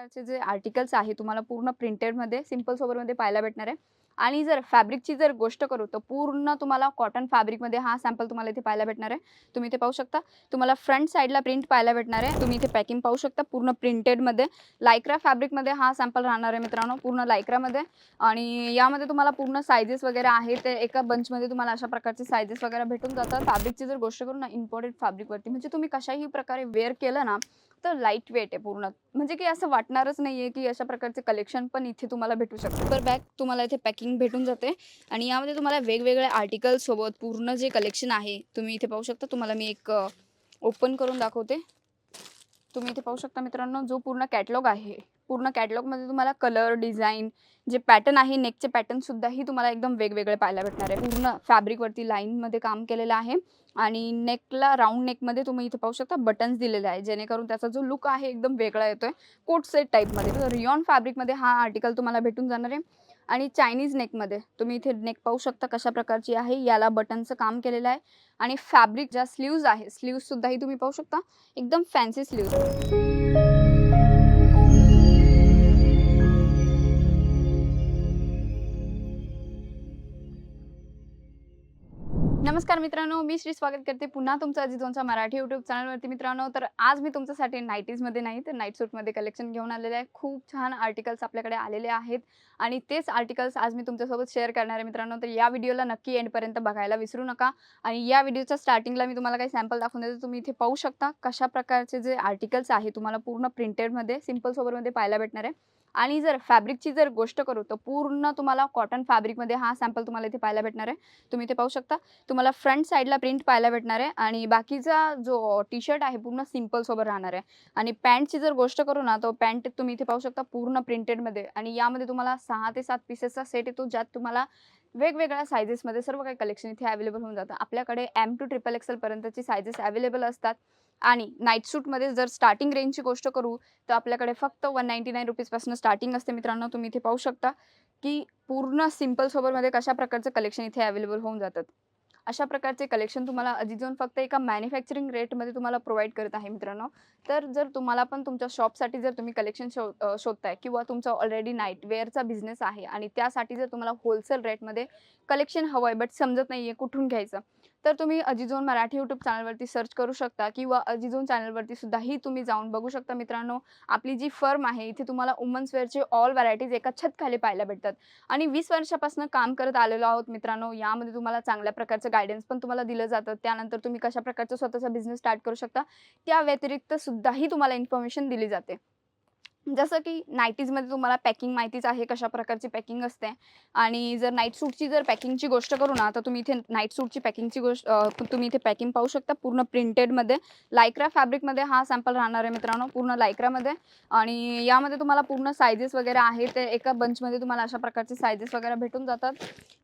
प्रकारचे जे आर्टिकल्स आहे तुम्हाला पूर्ण प्रिंटेडमध्ये सिंपल सोबरमध्ये पाहायला भेटणार आहे. आणि जर फॅब्रिकची जर गोष्ट करू तर पूर्ण तुम्हाला कॉटन फॅब्रिकमध्ये हा सॅम्पल तुम्हाला इथे पाहायला भेटणार आहे. तुम्ही इथे पाहू शकता. तुम्हाला फ्रंट साईडला प्रिंट पाहायला भेटणार आहे. तुम्ही इथे पॅकिंग पाहू शकता. पूर्ण प्रिंटेडमध्ये लायक्रा फॅब्रिकमध्ये हा सॅम्पल राहणार आहे मित्रांनो. पूर्ण लायक्रामध्ये आणि यामध्ये तुम्हाला पूर्ण सायझेस वगैरे आहे ते एका बंचमध्ये तुम्हाला अशा प्रकारचे सायझेस वगैरे भेटून जातात. फॅब्रिकची जर गोष्ट करू ना इम्पॉर्टंट फॅब्रिकवरती म्हणजे तुम्ही कशाही प्रकारे वेअर केलं ना तर लाइट वेट आहे पूर्ण. म्हणजे की असं वाटणारच नाहीये की अशा प्रकारचे कलेक्शन पण इथे तुम्हाला भेटू शकतं तर बॅग तुम्हाला इथे पॅकिंग भेटून जाते. आणि यामध्ये तुम्हाला वेगवेगळ्या आर्टिकल्ससोबत पूर्ण जे कलेक्शन आहे तुम्ही इथे पाहू शकता. तुम्हाला मी एक ओपन करून दाखवते. तुम्ही इथे पाहू शकता मित्रांनो जो पूर्ण कॅटलॉग आहे. पूर्ण कॅटलॉगमध्ये तुम्हाला कलर डिझाईन जे पॅटर्न आहे नेकचे पॅटर्नसुद्धाही तुम्हाला एकदम वेगवेगळे पाहायला भेटणार आहे. पूर्ण फॅब्रिकवरती लाईनमध्ये काम केलेलं आहे आणि नेकला राऊंड नेकमध्ये तुम्ही इथे पाहू शकता बटन्स दिलेले आहे जेणेकरून त्याचा जो लुक आहे एकदम वेगळा येतोय कोट सेट टाईपमध्ये. तर फॅब्रिकमध्ये हा आर्टिकल तुम्हाला भेटून जाणार आहे. आणि चायनीज नेकमध्ये तुम्ही इथे नेक पाहू शकता कशा प्रकारची आहे याला बटनचं काम केलेलं आहे. आणि फॅब्रिक ज्या स्लीव्ज आहे स्लीव्ज सुद्धाही तुम्ही पाहू शकता. एकदम फॅन्सी स्लीव्ज. नमस्कार मित्रांनो मी श्री स्वागत करते पुन्हा तुमचं अजितोंच्या मराठी यूट्यूब चॅनलवरती मित्रांनो तर आज मी तुमच्यासाठी नाईटीजमध्ये नाही तर नाईट सूटमध्ये कलेक्शन घेऊन आलेले आहे. खूप छान आर्टिकल्स आपल्याकडे आलेले आहेत. आणि तेच आर्टिकल्स आज मी तुमच्यासोबत शेअर करणार आहे मित्रांनो. तर या व्हिडिओला नक्की एंडपर्यंत बघायला विसरू नका. आणि या व्हिडिओच्या स्टार्टिंगला मी तुम्हाला काही सॅम्पल दाखवून देते. तुम्ही इथे पाहू शकता कशा प्रकारचे जे आर्टिकल्स आहे तुम्हाला पूर्ण प्रिंटेडमध्ये सिंपल सोबरमध्ये पाहायला भेटणार आहे. आणि जर फॅब्रिकची जर गोष्ट करू तर पूर्ण तुम्हाला कॉटन फॅब्रिकमध्ये हा सॅम्पल तुम्हाला इथे पाहायला भेटणार आहे. तुम्ही इथे पाहू शकता. तुम्हाला फ्रंट साईडला प्रिंट पाहायला भेटणार आहे आणि बाकीचा जो टी शर्ट आहे पूर्ण सिंपल सोबत राहणार आहे. आणि पॅन्टची जर गोष्ट करू ना तर पॅन्ट तुम्ही इथे पाहू शकता पूर्ण प्रिंटेडमध्ये आणि यामध्ये तुम्हाला सहा ते सात पीसेसचा सेट येतो ज्यात तुम्हाला वेगवेगळ्या सायझेसमध्ये सर्व काही कलेक्शन इथे अवेलेबल होऊन जातं. आपल्याकडे एम टू ट्रिपल एक्सेल पर्यंतची सायझेस अवेलेबल असतात. आणि नाईट सूटमध्ये जर स्टार्टिंग रेंजची गोष्ट करू तर आपल्याकडे फक्त वन नाईन्टी नाईन रुपीजपासून स्टार्टिंग असते मित्रांनो. तुम्ही इथे पाहू शकता की पूर्ण सिंपल सोबरमध्ये कशा प्रकारचं कलेक्शन इथे अवेलेबल होऊन जातात. अशा प्रकारचे कलेक्शन तुम्हाला अजिजोन फक्त एका मॅन्युफॅक्चरिंग रेटमध्ये तुम्हाला प्रोव्हाइड करत आहे मित्रांनो. तर जर तुम्हाला पण तुमच्या शॉपसाठी जर तुम्ही कलेक्शन शो शोधताय किंवा तुमचा ऑलरेडी नाईट वेअरचा बिझनेस आहे आणि त्यासाठी जर तुम्हाला होलसेल रेटमध्ये कलेक्शन हवं आहे बट समजत नाही आहे कुठून घ्यायचं तर तुम्ही अजिझोन मराठी यूट्यूब चॅनलवरती सर्च करू शकता किंवा अजिझोन चॅनलवरती सुद्धाही तुम्ही जाऊन बघू शकता मित्रांनो. आपली जी फर्म आहे इथे तुम्हाला वुमन्स वेअरचे ऑल व्हरायटीज एका छत खाली पाहायला भेटतात. आणि वीस वर्षापासून काम करत आलेलो आहोत मित्रांनो यामध्ये तुम्हाला चांगल्या प्रकारचं गायडन्स पण तुम्हाला दिलं जातं. त्यानंतर तुम्ही कशा प्रकारचा स्वतःचा बिझनेस स्टार्ट करू शकता त्या व्यतिरिक्त सुद्धाही तुम्हाला इन्फॉर्मेशन दिली जाते. जसं की नाईटीजमध्ये तुम्हाला पॅकिंग माहितीच आहे कशा प्रकारची पॅकिंग असते. आणि जर नाईट सूटची जर पॅकिंगची गोष्ट करू ना तर तुम्ही इथे नाईट सूटची पॅकिंगची गोष्ट तुम्ही इथे पॅकिंग पाहू शकता. पूर्ण प्रिंटेडमध्ये. लायक्रा फॅब्रिकमध्ये हा सॅम्पल राहणार आहे मित्रांनो पूर्ण लायक्रामध्ये. आणि यामध्ये तुम्हाला पूर्ण सायजेस वगैरे आहे ते एका बंचमध्ये तुम्हाला अशा प्रकारचे सायजेस वगैरे भेटून जातात.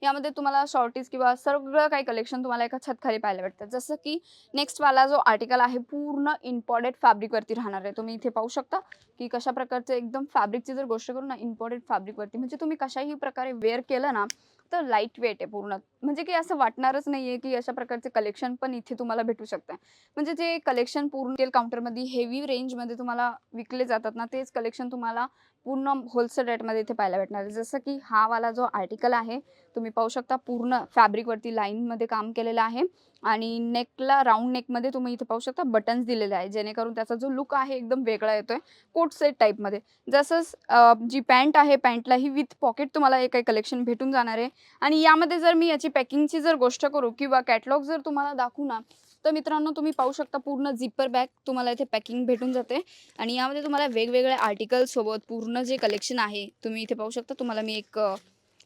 यामध्ये तुम्हाला शॉर्टीज किंवा सगळं काही कलेक्शन तुम्हाला एका छतखाली पाहायला भेटतं. जसं की नेक्स्टवाला जो आर्टिकल आहे पूर्ण इम्पॉर्टेड फॅब्रिकवरती राहणार आहे. तुम्ही इथे पाहू शकता की कशा प्रकारचं एकदम फॅब्रिकची जर गोष्ट करू ना इम्पॉर्टेंट फॅब्रिकवरती म्हणजे तुम्ही कशाही प्रकारे वेअर केलं ना तर लाइट वेट आहे पूर्ण. म्हणजे की असं वाटणारच नाहीये की अशा प्रकारचे कलेक्शन पण इथे तुम्हाला भेटू शकतं म्हणजे जे कलेक्शन पूर्ण तेल काउंटरमध्ये हेवी रेंजमध्ये तुम्हाला विकले जातात ना तेच कलेक्शन तुम्हाला पूर्ण होलसेल रेटमध्ये इथे पाहायला भेटणार आहे. जसं की हा वाला जो आर्टिकल आहे तुम्ही पाहू शकता पूर्ण फॅब्रिकवरती लाईनमध्ये काम केलेलं आहे. आणि नेकला राऊंड नेकमध्ये तुम्ही इथे पाहू शकता बटन्स दिलेले आहे जेणेकरून त्याचा जो लुक आहे एकदम वेगळा येतोय कोट सेट टाईपमध्ये जसंच जी पॅन्ट आहे पॅन्टलाही विथ पॉकेट तुम्हाला एक काही कलेक्शन भेटून जाणार आहे. आणि यामध्ये जर मी याची पॅकिंगची जर गोष्ट करू किंवा कॅटलॉग जर तुम्हाला दाखवू ना तर मित्रांनो तुम्ही पाहू शकता पूर्ण झिपर बॅग तुम्हाला इथे पॅकिंग भेटून जाते. आणि यामध्ये तुम्हाला वेगवेगळे आर्टिकल्ससोबत पूर्ण जे कलेक्शन आहे तुम्ही इथे पाहू शकता. तुम्हाला मी एक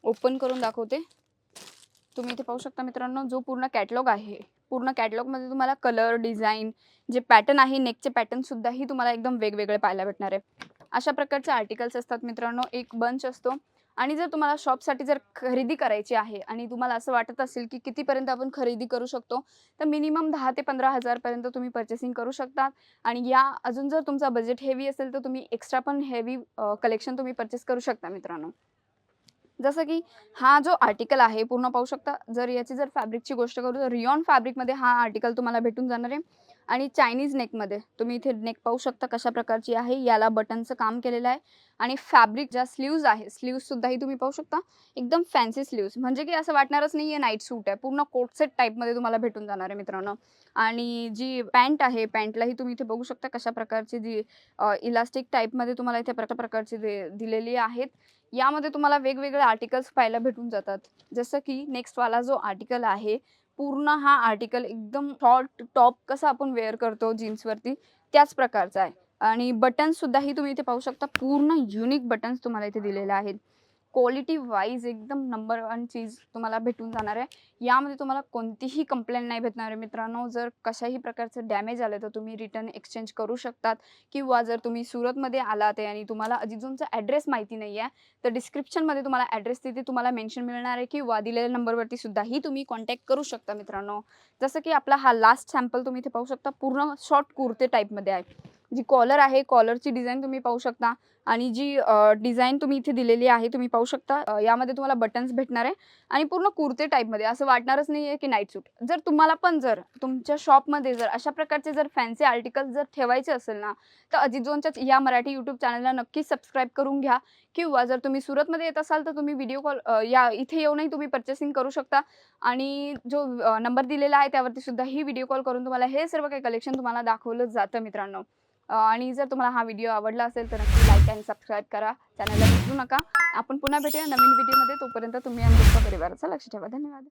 ओपन करून दाखवते. तुम्ही इथे पाहू शकता मित्रांनो जो पूर्ण कॅटलॉग आहे पूर्ण कॅटलॉगमध्ये तुम्हाला कलर डिझाईन जे पॅटर्न आहे नेकचे पॅटर्नसुद्धाही तुम्हाला एकदम वेगवेगळे पाहायला भेटणार आहे. अशा प्रकारचे आर्टिकल्स असतात मित्रांनो एक बंच असतो. आणि जर तुम्हाला शॉपसाठी जर खरेदी करायची आहे आणि तुम्हाला असं वाटत असेल की कितीपर्यंत आपण खरेदी करू शकतो तर मिनिमम दहा ते पंधरा हजारपर्यंत तुम्ही पर्चेसिंग करू शकतात. आणि या अजून जर तुमचा बजेट हेवी असेल तर तुम्ही एक्स्ट्रा पण हेवी कलेक्शन तुम्ही पर्चेस करू शकता मित्रांनो. जसं की हा जो आर्टिकल आहे पूर्ण पाहू शकता. जर याची जर फॅब्रिकची गोष्ट करू तर रियॉन फॅब्रिकमध्ये हा आर्टिकल तुम्हाला भेटून जाणार आहे. आणि चायनीज नेकमध्ये तुम्ही इथे नेक पाहू शकता कशा प्रकारची आहे. याला बटनचं काम केलेलं आहे. आणि फॅब्रिक ज्या स्लीव्ज आहे स्लीव्जसुद्धाही तुम्ही पाहू शकता. एकदम फॅन्सी स्लीव्ज म्हणजे की असं वाटणारच नाही आहे नाईट सूट आहे. पूर्ण कोटसेट टाईपमध्ये तुम्हाला भेटून जाणार आहे मित्रांनो. आणि जी पॅन्ट आहे पॅन्टलाही तुम्ही इथे बघू शकता कशा प्रकारची जी इलास्टिक टाईपमध्ये तुम्हाला इथे प्रकार प्रकारची दिलेली आहेत. यामध्ये तुम्हाला वेगवेगळे आर्टिकल्स पाहायला भेटून जातात. जसं की नेक्स्टवाला जो आर्टिकल आहे पूर्ण हा आर्टिकल एकदम शॉर्ट टॉप कसा आपण वेअर करतो जीन्सवरती त्याच प्रकारचा आहे. आणि बटन्स सुद्धाही तुम्ही इथे पाहू शकता पूर्ण युनिक बटन्स तुम्हाला इथे दिलेले आहेत. क्वालिटी वाईज एकदम नंबर वन चीज तुम्हाला भेटून जाणार आहे. यामध्ये तुम्हाला कोणतीही कंप्लेंट नाही भेटणार आहे मित्रांनो. जर कशाही प्रकारचं डॅमेज आलं तर तुम्ही रिटर्न एक्सचेंज करू शकतात. किंवा जर तुम्ही सुरतमध्ये आलात आहे आणि तुम्हाला अजिजूनचा ॲड्रेस माहिती नाही आहे तर डिस्क्रिप्शनमध्ये तुम्हाला ॲड्रेस तिथे तुम्हाला मेन्शन मिळणार आहे किंवा दिलेल्या नंबरवरती सुद्धाही तुम्ही कॉन्टॅक्ट करू शकता मित्रांनो. जसं की आपला हा लास्ट सॅम्पल तुम्ही इथे पाहू शकता. पूर्ण शॉर्ट कुर्ते टाईपमध्ये आहे. जी कॉलर आहे कॉलरची डिझाईन तुम्ही पाहू शकता आणि जी डिझाईन तुम्ही इथे दिलेली आहे तुम्ही पाहू शकता. यामध्ये तुम्हाला बटन्स भेटणार आहे आणि पूर्ण कुर्ते टाईपमध्ये असं वाटणारच नाही आहे की नाईट सूट जर तुम्हाला पण जर तुमच्या शॉपमध्ये जर अशा प्रकारचे जर फॅन्सी आर्टिकल जर ठेवायचे असेल ना तर अजित या मराठी यूट्यूब चॅनलला नक्की सबस्क्राईब करून घ्या. किंवा जर तुम्ही सुरतमध्ये येत असाल तर तुम्ही व्हिडिओ कॉल या इथे येऊनही तुम्ही पर्चेसिंग करू शकता. आणि जो नंबर दिलेला आहे त्यावरती सुद्धा ही व्हिडिओ कॉल करून तुम्हाला हे सर्व काही कलेक्शन तुम्हाला दाखवलं जातं मित्रांनो. आणि जर तुम्हाला हा व्हिडिओ आवडला असेल तर नक्की लाईक आणि सबस्क्राईब करा. चॅनलला विसरू नका. आपण पुन्हा भेटूया नवीन व्हिडिओमध्ये तोपर्यंत तुम्ही आमच्या परिवाराचं लक्ष ठेवा. धन्यवाद.